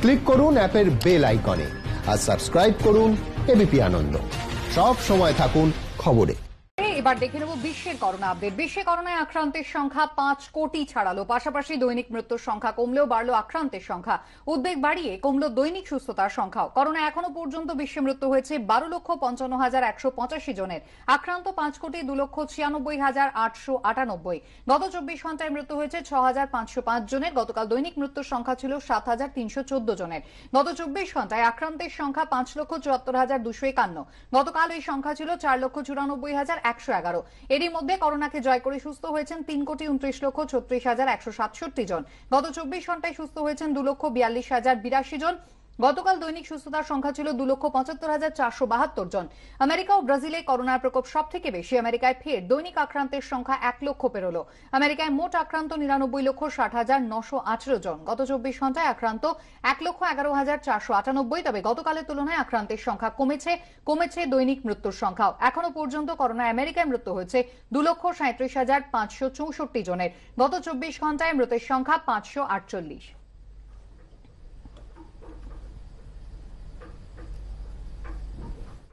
Click করুন অ্যাপের bell আইকনে আর সাবস্ক্রাইব করুন এবিপি আনন্দ। সব সময় থাকুন খবরে। এবার দেখে নেব বিশ্বের করোনা আপডেট বিশ্বে করোনায় আক্রান্তের সংখ্যা পাঁচ কোটি ছাড়ালো। পাশাপাশি দৈনিক মৃত্যুর সংখ্যা কমলেও বাড়লো আক্রান্তের সংখ্যা। উদ্বেগ বাড়িয়ে কমলো দৈনিক সুস্থতার সংখ্যাও। করোনা এখনও পর্যন্ত বিশ্বে মৃত্যু হয়েছে বারো লক্ষ পঞ্চান্ন হাজার একশো পঁচাশি জনের। আক্রান্ত পাঁচ কোটি দু লক্ষ ছিয়ানব্বই হাজার আটশো আটানব্বই। গত চব্বিশ ঘন্টায় মৃত্যু হয়েছে ছ হাজার পাঁচশো পাঁচ জনের। গতকাল দৈনিক মৃত্যুর সংখ্যা ছিল সাত হাজার তিনশো চোদ্দ জনের। গত চব্বিশ ঘন্টায় আক্রান্তের সংখ্যা পাঁচ লক্ষ চুয়াত্তর হাজার দুশো একান্ন। গতকাল এই সংখ্যা ছিল চার লক্ষ চুরানব্বই হাজার একশো এগারো। এরই মধ্যে করোনাকে জয় করে সুস্থ হয়েছেন তিন কোটি উনত্রিশ লক্ষ ছত্রিশ হাজার একশো সাতষট্টি জন। গত চব্বিশ ঘন্টায় সুস্থ হয়েছেন দু লক্ষ বিয়াল্লিশ হাজার বিরাশি জন। গতকাল দৈনিক সুস্থতার সংখ্যা ছিল দু লক্ষ পঁচাত্তর হাজার চারশো বাহাত্তর জন। আমেরিকা ও ব্রাজিলে করোনার প্রকোপ সব থেকে বেশি। আমেরিকায় ফের দৈনিক আক্রান্তের সংখ্যা এক লক্ষ পেরোল। আমেরিকায় মোট আক্রান্ত নিরানব্বই লক্ষ ষাট হাজার নশো আঠেরো জন। গত চব্বিশ ঘন্টায় আক্রান্ত এক লক্ষ এগারো হাজার চারশো আটানব্বই, তবে গতকালের তুলনায় আক্রান্তের সংখ্যা কমেছে কমেছে দৈনিক মৃত্যুর সংখ্যাও। এখনও পর্যন্ত করোনায় আমেরিকায় মৃত্যু হয়েছে দু লক্ষ সাঁত্রিশ হাজার পাঁচশো চৌষট্টি জনের। গত চব্বিশ ঘন্টায় মৃতের সংখ্যা পাঁচশো আটচল্লিশ।